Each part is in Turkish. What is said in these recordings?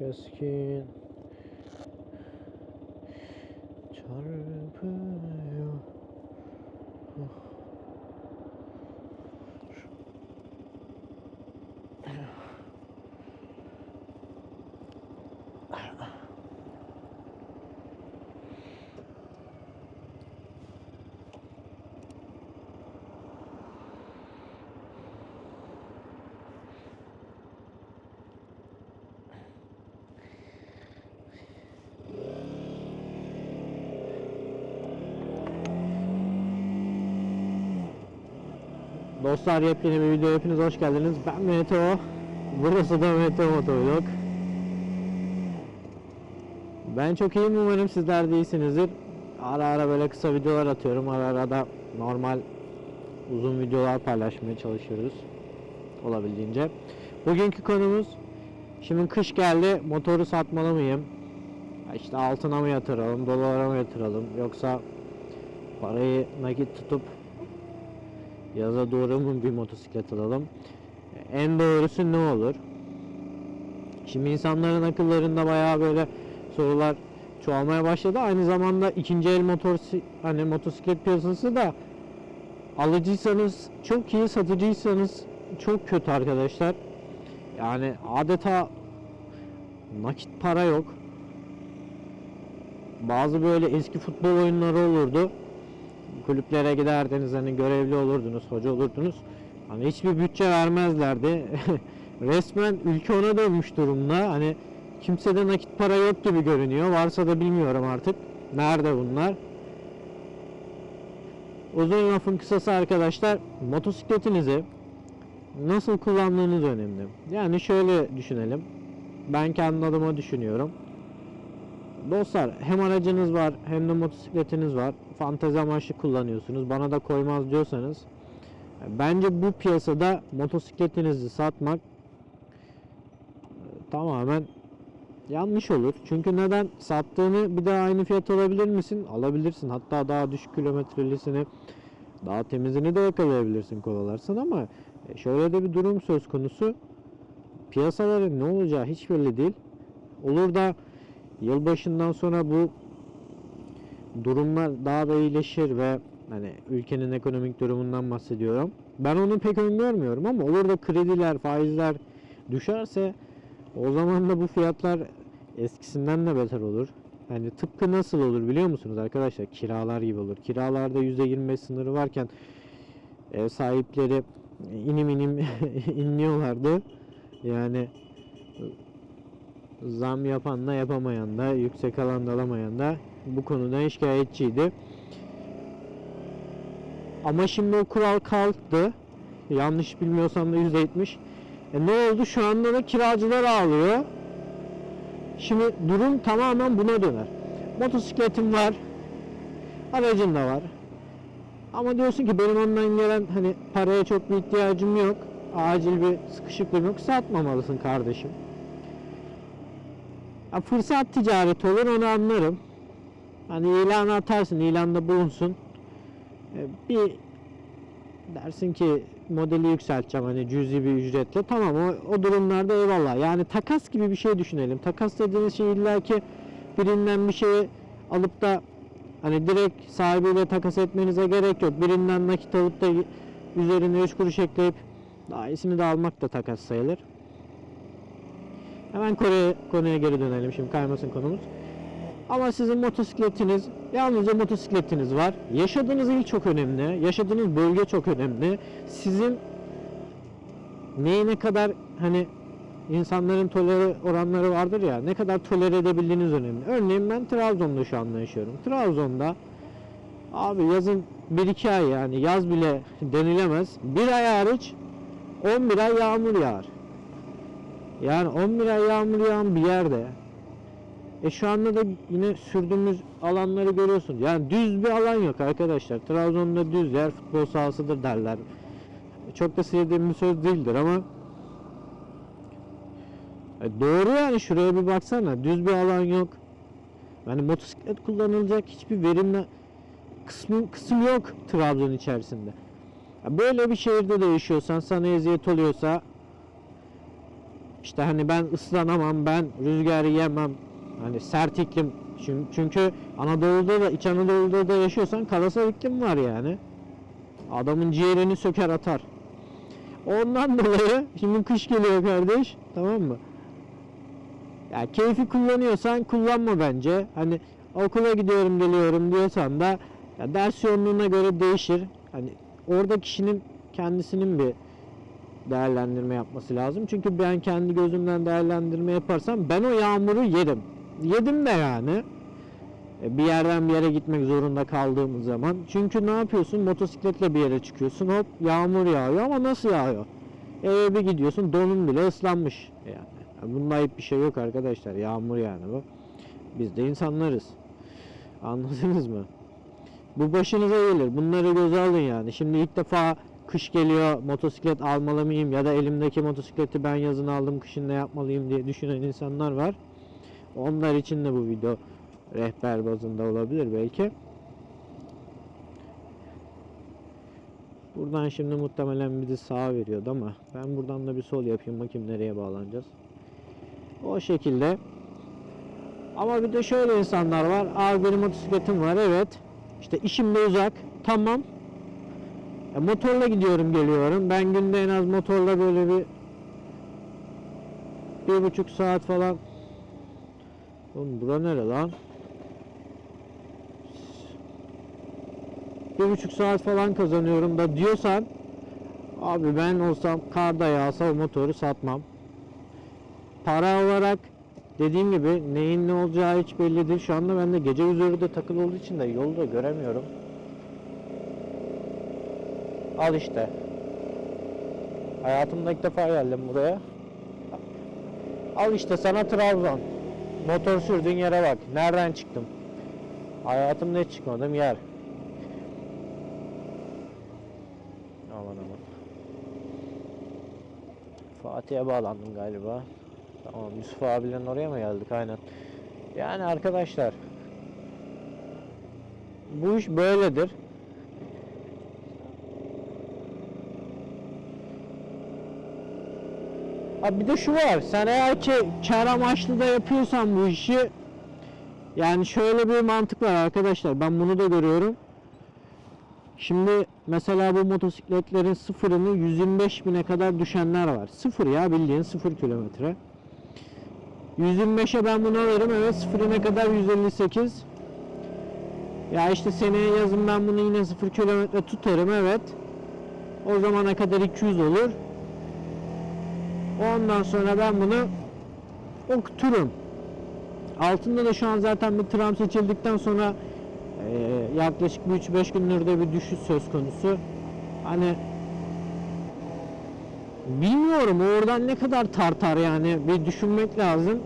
keskin 젊은 Dostlar yepyeni bir video hepiniz hoş geldiniz. Ben Meteo. Burası da Meteo Motovlog. Ben çok iyiyim umarım sizler de iyisinizdir. Ara ara böyle kısa videolar atıyorum. Ara ara da normal uzun videolar paylaşmaya çalışıyoruz. Olabildiğince. Bugünkü konumuz Şimdi kış geldi. Motoru satmalı mıyım? İşte altına mı yatıralım, dolara mı yatıralım yoksa parayı nakit tutup yaza doğru mu bir motosiklet alalım? En doğrusu ne olur? Şimdi insanların akıllarında bayağı böyle sorular çoğalmaya başladı. Aynı zamanda ikinci el motor hani motosiklet piyasası da alıcıysanız çok iyi, satıcıysanız çok kötü arkadaşlar. Yani adeta nakit para yok. Bazı böyle eski futbol oyunları olurdu. Kulüplere giderdiniz hani görevli olurdunuz, hoca olurdunuz. Hani hiçbir bütçe vermezlerdi. Resmen ülke ona dönmüş durumda. Hani kimsede nakit para yok gibi görünüyor. Varsa da bilmiyorum artık. Nerede bunlar? Uzun lafın kısası arkadaşlar motosikletinizi nasıl kullandığınız önemli. Yani şöyle düşünelim. Ben kendi adıma düşünüyorum. Dostlar hem aracınız var hem de motosikletiniz var. Fantezi amaçlı kullanıyorsunuz. Bana da koymaz diyorsanız bence bu piyasada motosikletinizi satmak e, tamamen yanlış olur. Çünkü neden sattığını bir daha aynı fiyat alabilir misin? Alabilirsin. Hatta daha düşük kilometrelisini daha temizini de yakalayabilirsin kovalarsın ama e, şöyle de bir durum söz konusu. Piyasaların ne olacağı hiç belli değil. Olur da yılbaşından sonra bu durumlar daha da iyileşir ve hani ülkenin ekonomik durumundan bahsediyorum. Ben onu pek öngörmüyorum ama olur da krediler, faizler düşerse o zaman da bu fiyatlar eskisinden de beter olur. Yani tıpkı nasıl olur biliyor musunuz arkadaşlar? Kiralar gibi olur. Kiralarda %25 sınırı varken ev sahipleri inim inim inliyorlardı. Yani zam yapan da yapamayan da yüksek alan da alamayan da bu konuda şikayetçiydi. Ama şimdi o kural kalktı. Yanlış bilmiyorsam da %70. E ne oldu? Şu anda da kiracılar ağlıyor. Şimdi durum tamamen buna döner. Motosikletim var. Aracın da var. Ama diyorsun ki benim ondan gelen hani paraya çok bir ihtiyacım yok. Acil bir sıkışıklığım yok. Satmamalısın kardeşim. Ya fırsat ticareti olur onu anlarım. Hani ilan atarsın, ilanda bulunsun. E, Bir dersin ki modeli yükselteceğim hani cüzi bir ücretle. Tamam o, o durumlarda eyvallah. Yani takas gibi bir şey düşünelim. Takas dediğiniz şey illa ki birinden bir şey alıp da hani direkt sahibiyle takas etmenize gerek yok. Birinden nakit alıp da üzerine 3 kuruş ekleyip daha iyisini de almak da takas sayılır. Hemen konuya, konuya geri dönelim şimdi kaymasın konumuz. Ama sizin motosikletiniz, yalnızca motosikletiniz var. Yaşadığınız il çok önemli. Yaşadığınız bölge çok önemli. Sizin neyi ne kadar hani insanların tolere oranları vardır ya ne kadar tolere edebildiğiniz önemli. Örneğin ben Trabzon'da şu anda yaşıyorum. Trabzon'da abi yazın 1-2 ay yani yaz bile denilemez. Bir ay hariç 11 ay yağmur yağar. Yani 11 ay yağmur yağan bir yerde e şu anda da yine sürdüğümüz alanları görüyorsun. Yani düz bir alan yok arkadaşlar. Trabzon'da düz yer futbol sahasıdır derler. Çok da sevdiğim bir söz değildir ama e doğru yani şuraya bir baksana. Düz bir alan yok. Yani motosiklet kullanılacak hiçbir verimli kısmı, kısım yok Trabzon içerisinde. Böyle bir şehirde de yaşıyorsan sana eziyet oluyorsa İşte hani ben ıslanamam, ben rüzgar yemem. Hani sert iklim. Çünkü, Anadolu'da da, İç Anadolu'da da yaşıyorsan karasal iklim var yani. Adamın ciğerini söker atar. Ondan dolayı şimdi kış geliyor kardeş. Tamam mı? Ya keyfi kullanıyorsan kullanma bence. Hani okula gidiyorum geliyorum diyorsan da ya ders yoğunluğuna göre değişir. Hani orada kişinin kendisinin bir değerlendirme yapması lazım. Çünkü ben kendi gözümden değerlendirme yaparsam ben o yağmuru yerim. Yedim de yani. E, Bir yerden bir yere gitmek zorunda kaldığımız zaman. Çünkü ne yapıyorsun? Motosikletle bir yere çıkıyorsun. Hop yağmur yağıyor ama nasıl yağıyor? Eve bir gidiyorsun donun bile ıslanmış. Yani. Yani Bunda ayıp bir şey yok arkadaşlar. Yağmur yani bu. Biz de insanlarız. Anladınız mı? Bu başınıza gelir. Bunları göze alın yani. Şimdi ilk defa kış geliyor motosiklet almalı mıyım ya da elimdeki motosikleti ben yazın aldım kışın ne yapmalıyım diye düşünen insanlar var. Onlar için de bu video rehber bazında olabilir belki. Buradan şimdi muhtemelen bizi sağa veriyordu ama ben buradan da bir sol yapayım bakayım nereye bağlanacağız. O şekilde. Ama bir de şöyle insanlar var. Abi benim motosikletim var evet. İşte işim de uzak. Tamam. E, motorla gidiyorum geliyorum. Ben günde en az motorla böyle bir bir buçuk saat falan. Oğlum bura nere lan? Bir buçuk saat falan kazanıyorum da diyorsan abi ben olsam karda yağsa o motoru satmam. Para olarak dediğim gibi neyin ne olacağı hiç belli değil. Şu anda ben de gece üzeri de takılı olduğu için de yolu da göremiyorum. Al işte. Hayatımda ilk defa geldim buraya. Al işte sana Trabzon. Motor sürdüğün yere bak. Nereden çıktım? Hayatımda hiç çıkmadım yer. Aman aman. Fatih'e bağlandım galiba. Tamam Yusuf abilerin oraya mı geldik? Aynen. Yani arkadaşlar bu iş böyledir. Abi bir de şu var. Sen eğer ki kar amaçlı da yapıyorsan bu işi yani şöyle bir mantık var arkadaşlar. Ben bunu da görüyorum. Şimdi mesela bu motosikletlerin sıfırını 125 bine kadar düşenler var. Sıfır ya bildiğin sıfır kilometre. 125'e ben bunu alırım. Evet sıfırına kadar 158. Ya işte seneye yazın ben bunu yine sıfır kilometre tutarım evet. O zamana kadar 200 olur. Ondan sonra ben bunu okuturum. Altında da şu an zaten bir tram seçildikten sonra e, yaklaşık bir 3-5 gündür de bir düşüş söz konusu. Hani bilmiyorum oradan ne kadar tartar yani bir düşünmek lazım.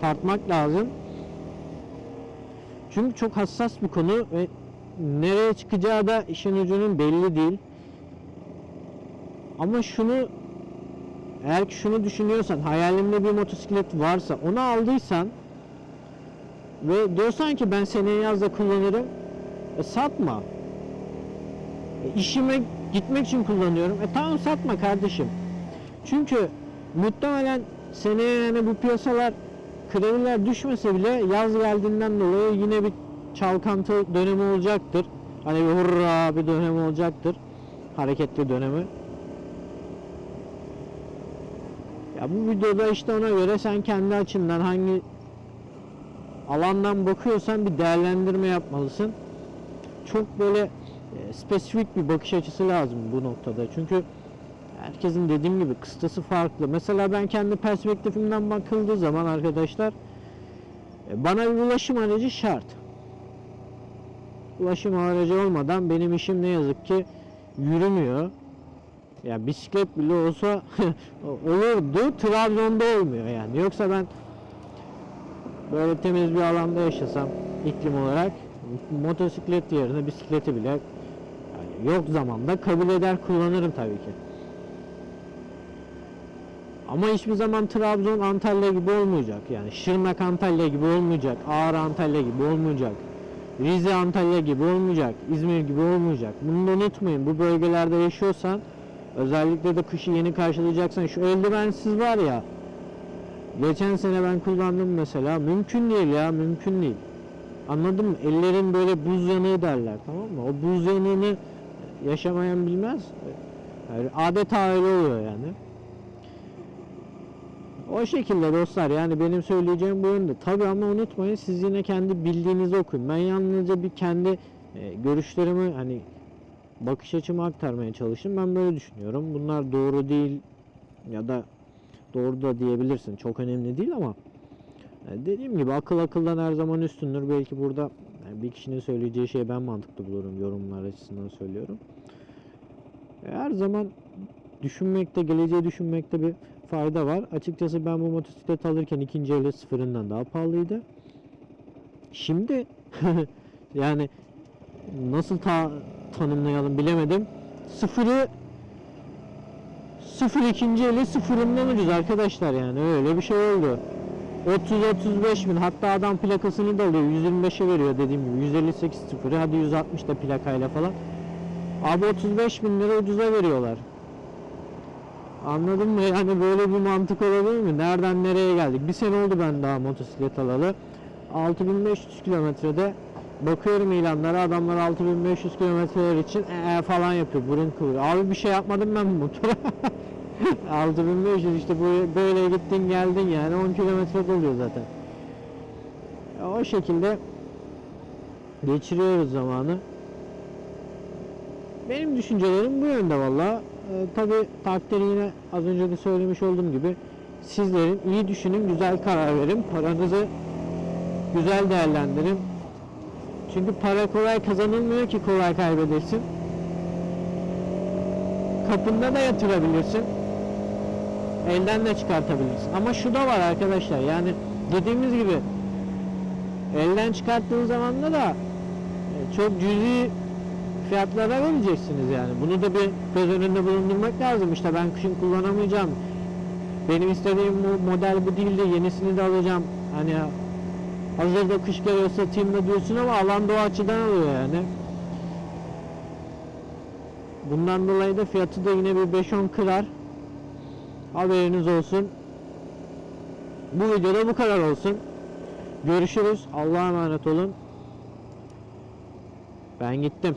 Tartmak lazım. Çünkü çok hassas bir konu ve nereye çıkacağı da işin ucunun belli değil. Ama şunu eğer ki şunu düşünüyorsan hayalinde bir motosiklet varsa onu aldıysan ve diyorsan ki ben seneye yazda kullanırım e, satma. E, işime gitmek için kullanıyorum. E tamam satma kardeşim. Çünkü muhtemelen seneye yani bu piyasalar krediler düşmese bile yaz geldiğinden dolayı yine bir çalkantı dönemi olacaktır. Hani bir hurra bir dönemi olacaktır. Hareketli dönemi. Ya bu videoda işte ona göre sen kendi açından hangi alandan bakıyorsan bir değerlendirme yapmalısın. Çok böyle e, spesifik bir bakış açısı lazım bu noktada. Çünkü herkesin dediğim gibi kıstası farklı. Mesela ben kendi perspektifimden bakıldığı zaman arkadaşlar e, bana bir ulaşım aracı şart. Ulaşım aracı olmadan benim işim ne yazık ki yürümüyor. Ya bisiklet bile olsa olurdu. Trabzon'da olmuyor yani. Yoksa ben böyle temiz bir alanda yaşasam iklim olarak motosiklet yerine bisikleti bile yani yok zamanda kabul eder kullanırım tabii ki. Ama hiçbir zaman Trabzon Antalya gibi olmayacak. Yani Şırnak Antalya gibi olmayacak. Ağrı Antalya gibi olmayacak. Rize Antalya gibi olmayacak. İzmir gibi olmayacak. Bunu da unutmayın. Bu bölgelerde yaşıyorsan özellikle de kışı yeni karşılayacaksan şu eldivensiz var ya Geçen sene ben kullandım mesela. Mümkün değil ya, mümkün değil. Anladın mı? Ellerin böyle buz yanığı derler tamam mı? O buz yanığını yaşamayan bilmez. Yani adeta öyle oluyor yani. O şekilde dostlar yani benim söyleyeceğim bu yönde. Tabi ama unutmayın siz yine kendi bildiğinizi okuyun. Ben yalnızca bir kendi e, görüşlerimi hani bakış açımı aktarmaya çalıştım. Ben böyle düşünüyorum. Bunlar doğru değil ya da doğru da diyebilirsin. Çok önemli değil ama e, dediğim gibi akıl akıldan her zaman üstündür. Belki burada yani bir kişinin söyleyeceği şeyi ben mantıklı bulurum. Yorumlar açısından söylüyorum. E, Her zaman düşünmekte, geleceği düşünmekte bir fayda var. Açıkçası ben bu motosiklet alırken ikinci eli sıfırından daha pahalıydı. Şimdi yani nasıl ta tanımlayalım bilemedim. Sıfırı sıfır ikinci eli sıfırından ucuz arkadaşlar yani öyle bir şey oldu. 30-35 bin hatta adam plakasını da alıyor 125'e veriyor dediğim gibi 158 sıfırı hadi 160 da plakayla falan. Abi 35 bin lira ucuza veriyorlar. Anladın mı? Yani böyle bir mantık olabilir mi? Nereden nereye geldik? Bir sene oldu ben daha motosiklet alalı. 6500 kilometrede bakıyorum ilanlara adamlar 6500 kilometreler için ee falan yapıyor. Burun kıvırıyor. Abi bir şey yapmadım ben bu motora. 6500 işte böyle gittin geldin yani 10 kilometre oluyor zaten. Ya o şekilde geçiriyoruz zamanı. Benim düşüncelerim bu yönde valla. Ee, Tabi takdiri yine az önce de söylemiş olduğum gibi sizlerin iyi düşünün, güzel karar verin. Paranızı güzel değerlendirin. Çünkü para kolay kazanılmıyor ki kolay kaybedersin. Kapında da yatırabilirsin. Elden de çıkartabilirsin. Ama şu da var arkadaşlar yani dediğimiz gibi elden çıkarttığın zaman da e, çok cüzi fiyatlara vereceksiniz yani. Bunu da bir göz önünde bulundurmak lazım. İşte ben kışın kullanamayacağım. Benim istediğim model bu değildi. Yenisini de alacağım. Hani hazırda kış geliyor satayım da diyorsun ama alan da açıdan alıyor yani. Bundan dolayı da fiyatı da yine bir 5-10 kırar. Haberiniz olsun. Bu videoda bu kadar olsun. Görüşürüz. Allah'a emanet olun. Ben gittim.